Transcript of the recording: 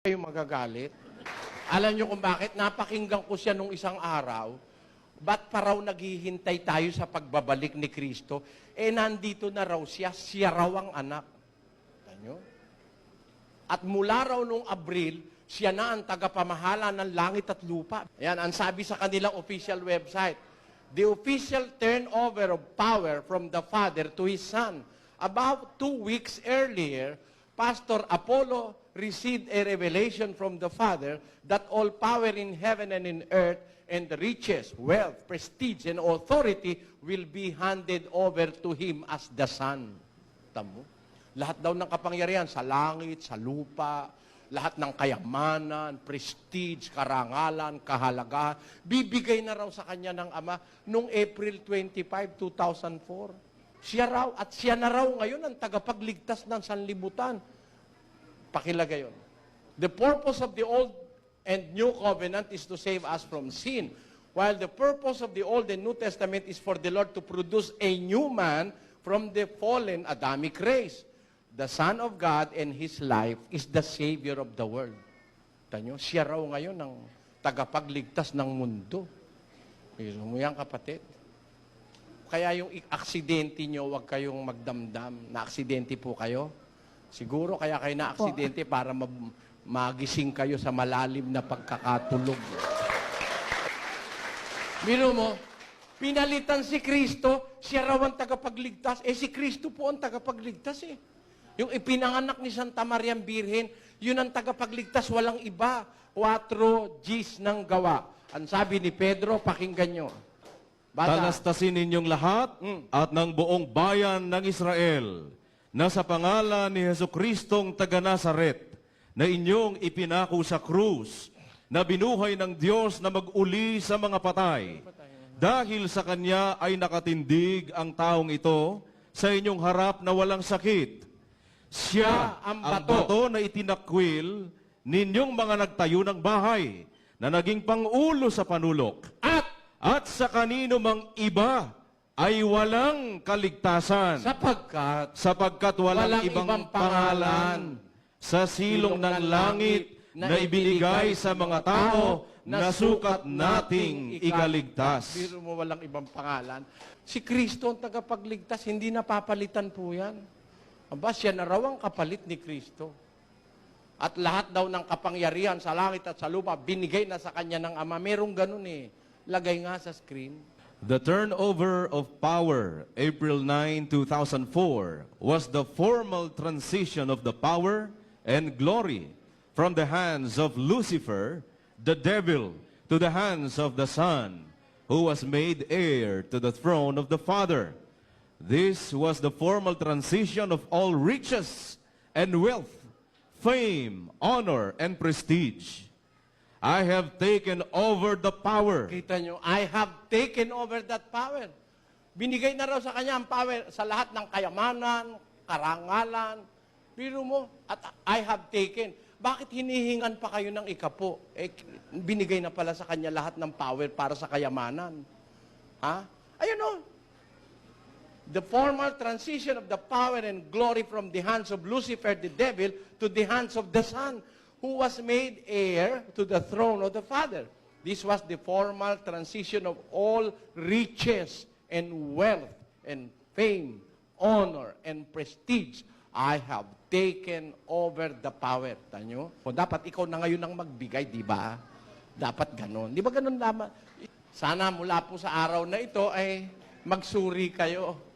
kayo magagalit. Alam niyo kung bakit? Napakinggan ko siya nung isang araw. Ba't pa raw naghihintay tayo sa pagbabalik ni Kristo? Eh, nandito na raw siya. Siya raw ang anak. Tanyo? At mula raw nung Abril, siya na ang tagapamahala ng langit at lupa. Yan, ang sabi sa kanilang official website. The official turnover of power from the Father to His Son. About two weeks earlier, Pastor Apollo received a revelation from the Father that all power in heaven and in earth and the riches, wealth, prestige, and authority will be handed over to Him as the Son. Tamo? Lahat daw ng kapangyarihan sa langit, sa lupa, lahat ng kayamanan, prestige, karangalan, kahalagahan, bibigay na raw sa kanya ng Ama noong April 25, 2004. Siya raw, at siya na raw ngayon ang tagapagligtas ng sanlibutan. Pakilagay yun. The purpose of the Old and New Covenant is to save us from sin. While the purpose of the Old and New Testament is for the Lord to produce a new man from the fallen Adamic race. The Son of God and His life is the Savior of the world. Tanyo, siya raw ngayon ang tagapagligtas ng mundo. Pero mo yan, kapatid. Kaya yung aksidente nyo, huwag kayong magdamdam. Na aksidente po kayo. Siguro kaya kayo na aksidente para mag- magising kayo sa malalim na pagkakatulog. Biro mo, pinalitan si Kristo, siya raw ang tagapagligtas. Eh si Kristo po ang tagapagligtas eh. Yung ipinanganak ni Santa Maria Birhen, yun ang tagapagligtas, walang iba. Quatro G's ng gawa. Ang sabi ni Pedro, pakinggan nyo. Bata, Talastasin ninyong lahat Mm. at ng buong bayan ng Israel na sa pangalan ni Heso Kristong taga Nazaret na inyong ipinako sa krus na binuhay ng Diyos na mag-uli sa mga patay. Dahil sa Kanya ay nakatindig ang taong ito sa inyong harap na walang sakit. Siya ang ang bato. bato na itinakwil ninyong mga nagtayo ng bahay na naging pangulo sa panulok. at At sa kanino mang iba ay walang kaligtasan sapagkat sapagkat walang, Walang ibang, ibang pangalan sa silong ng langit na ibinigay sa mga tao na sukat nating ikaligtas. Biro mo walang ibang pangalan. Si Kristo ang tagapagligtas, hindi napapalitan po yan. Aba, siya na raw ang kapalit ni Kristo. At lahat daw ng kapangyarihan sa langit at sa lupa, binigay na sa kanya ng Ama. Merong ganun eh. Lagay nga sa screen. The turnover of power, April 9, 2004, was the formal transition of the power and glory from the hands of Lucifer, the devil, to the hands of the Son, who was made heir to the throne of the Father. This was the formal transition of all riches and wealth, fame, honor, and prestige. I have taken over the power Kita nyo, I have taken over that power. Binigay na raw sa kanya ang power sa lahat ng kayamanan, karangalan. Biro mo, at I have taken. Bakit hinihingan pa kayo ng ikapo? Eh, binigay na pala sa kanya lahat ng power para sa kayamanan. Ha? Ayun o. The formal transition of the power and glory from the hands of Lucifer, the devil, to the hands of the Son, who was made heir to the throne of the Father. This was the formal transition of all riches and wealth and fame, honor and prestige. I have taken over the power. Tanyo? O dapat ikaw na ngayon ang magbigay, di ba? Dapat ganon. Di ba ganon lamang? Sana mula po sa araw na ito ay magsuri kayo